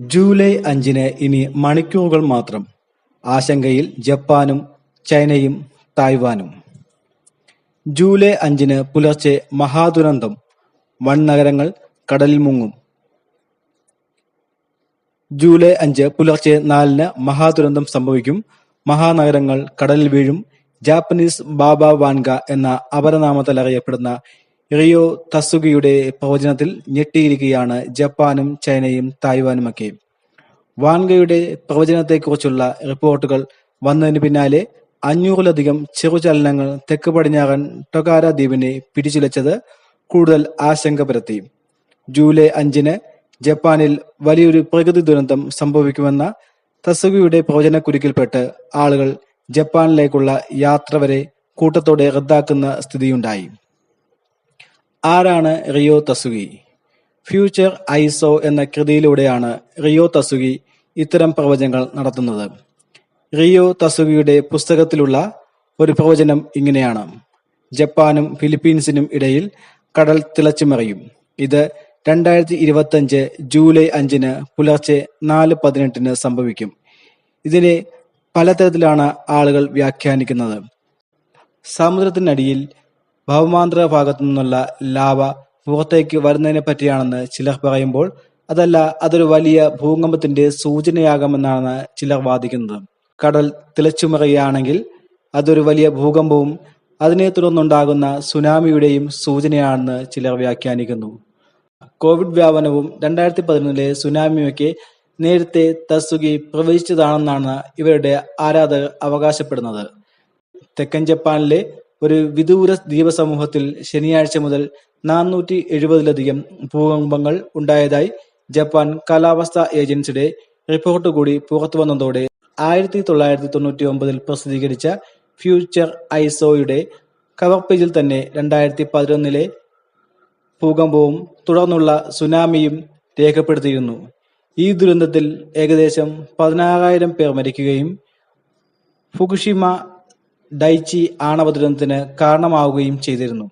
July അഞ്ചിന് ഇനി മണിക്കൂറുകൾ മാത്രം. ആശങ്കയിൽ ജപ്പാനും ചൈനയും തായ്വാനും. ജൂലൈ അഞ്ചിന് പുലർച്ചെ മഹാദുരന്തം. വൺ നഗരങ്ങൾ കടലിൽ മുങ്ങും. ജൂലൈ അഞ്ച് പുലർച്ചെ നാലിന് മഹാദുരന്തം സംഭവിക്കും. മഹാനഗരങ്ങൾ കടലിൽ വീഴും. ജാപ്പനീസ് ബാബ വാൻഗ എന്ന അപരനാമത്തിൽ അറിയപ്പെടുന്ന റിയോ തസുഗിയുടെ പ്രവചനത്തിൽ ഞെട്ടിയിരിക്കുകയാണ് ജപ്പാനും ചൈനയും തായ്വാനുമൊക്കെ. വാൻഗയുടെ പ്രവചനത്തെക്കുറിച്ചുള്ള റിപ്പോർട്ടുകൾ വന്നതിന് പിന്നാലെ അഞ്ഞൂറിലധികം ചെറുചലനങ്ങൾ തെക്ക് പടിഞ്ഞാറൻ ടൊകാര ദ്വീപിനെ പിടിച്ചുലച്ചത് കൂടുതൽ ആശങ്ക പരത്തി. ജൂലൈ അഞ്ചിന് ജപ്പാനിൽ വലിയൊരു പ്രകൃതി ദുരന്തം സംഭവിക്കുമെന്ന തസുഗിയുടെ പ്രവചനക്കുരുക്കിൽപ്പെട്ട് ആളുകൾ ജപ്പാനിലേക്കുള്ള യാത്ര വരെ കൂട്ടത്തോടെ റദ്ദാക്കുന്ന സ്ഥിതിയുണ്ടായി. ആരാണ് റിയോ തസുഗി? ഫ്യൂച്ചർ ഐസോ എന്ന കൃതിയിലൂടെയാണ് റിയോ തസുഗി ഇത്തരം പ്രവചനങ്ങൾ നടത്തുന്നത്. റിയോ തസുഗിയുടെ പുസ്തകത്തിലുള്ള ഒരു പ്രവചനം ഇങ്ങനെയാണ്. ജപ്പാനും ഫിലിപ്പീൻസിനും ഇടയിൽ കടൽ തിളച്ചുമറിയും. ഇത് രണ്ടായിരത്തി ഇരുപത്തഞ്ച് ജൂലൈ അഞ്ചിന് പുലർച്ചെ നാല് പതിനെട്ടിന് സംഭവിക്കും. ഇതിനെ പലതരത്തിലാണ് ആളുകൾ വ്യാഖ്യാനിക്കുന്നത്. സമുദ്രത്തിനടിയിൽ ഭൗമാന്തര ഭാഗത്തു നിന്നുള്ള ലാവ പുറത്തേക്ക് വരുന്നതിനെ പറ്റിയാണെന്ന് ചിലർ പറയുമ്പോൾ അതല്ല അതൊരു വലിയ ഭൂകമ്പത്തിന്റെ സൂചനയാകാമെന്നാണ് ചിലർ വാദിക്കുന്നത്. കടൽ തിളച്ചുമറിയുകയാണെങ്കിൽ അതൊരു വലിയ ഭൂകമ്പവും അതിനെ തുടർന്നുണ്ടാകുന്ന സുനാമിയുടെയും സൂചനയാണെന്ന് ചിലർ വ്യാഖ്യാനിക്കുന്നു. കോവിഡ് വ്യാപനവും രണ്ടായിരത്തി പതിനൊന്നിലെ സുനാമിയൊക്കെ നേരത്തെ തസുഗി പ്രവചിച്ചതാണെന്നാണ് ഇവരുടെ ആരാധകർ അവകാശപ്പെടുന്നത്. തെക്കൻ ജപ്പാനിലെ ഒരു വിദൂര ദ്വീപസമൂഹത്തിൽ ശനിയാഴ്ച മുതൽ നാനൂറ്റി എഴുപതിലധികം ഭൂകമ്പങ്ങൾ ഉണ്ടായതായി ജപ്പാൻ കാലാവസ്ഥാ ഏജൻസിയുടെ റിപ്പോർട്ട് കൂടി പുറത്തുവന്നതോടെ ആയിരത്തി തൊള്ളായിരത്തി തൊണ്ണൂറ്റിയൊമ്പതിൽ പ്രസിദ്ധീകരിച്ച ഫ്യൂച്ചർ ഐസോയുടെ കവർ പേജിൽ തന്നെ രണ്ടായിരത്തി പതിനൊന്നിലെ ഭൂകമ്പവും തുടർന്നുള്ള സുനാമിയും രേഖപ്പെടുത്തിയിരുന്നു. ഈ ദുരന്തത്തിൽ ഏകദേശം പതിനാറായിരം പേർ മരിക്കുകയും ഫുകുഷിമ ഡൈച്ചി ആണവ ദുരന്തത്തിന് കാരണമാവുകയും ചെയ്തിരുന്നു.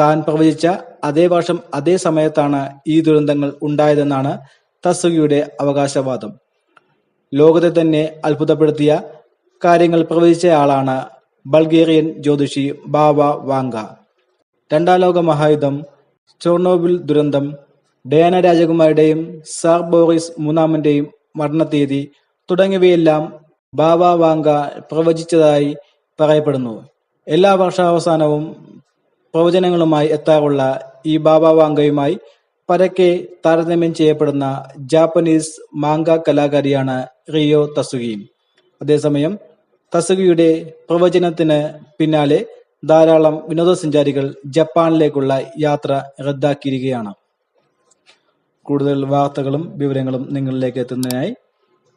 താൻ പ്രവചിച്ച അതേ വർഷം അതേ സമയത്താണ് ഈ ദുരന്തങ്ങൾ ഉണ്ടായതെന്നാണ് തസുഗിയുടെ അവകാശവാദം. ലോകത്തെ തന്നെ അത്ഭുതപ്പെടുത്തിയ കാര്യങ്ങൾ പ്രവചിച്ചയാളാണ് ബൾഗേറിയൻ ജ്യോതിഷി ബാബ വാങ്ക. രണ്ടാം ലോക മഹായുദ്ധം, ചോർണോബിൽ ദുരന്തം, ഡയാന രാജകുമാരിയുടെയും സാർ ബോറിസ് മൂന്നാമന്റെയും മരണ തീയതി തുടങ്ങിയവയെല്ലാം ബാബ വാങ്ക പ്രവചിച്ചതായി പറയപ്പെടുന്നു. എല്ലാ വർഷാവസാനവും പ്രവചനങ്ങളുമായി എത്താറുള്ള ഈ ബാബ വാങ്കയുമായി പരക്കെ താരതമ്യം ചെയ്യപ്പെടുന്ന ജാപ്പനീസ് മാംഗ കലാകാരിയാണ് റിയോ തസുഗി. അതേസമയം തസുഗിയുടെ പ്രവചനത്തിന് പിന്നാലെ ധാരാളം വിനോദസഞ്ചാരികൾ ജപ്പാനിലേക്കുള്ള യാത്ര റദ്ദാക്കിയിരിക്കുകയാണ്. കൂടുതൽ വാർത്തകളും വിവരങ്ങളും നിങ്ങളിലേക്ക് എത്തുന്നതിനായി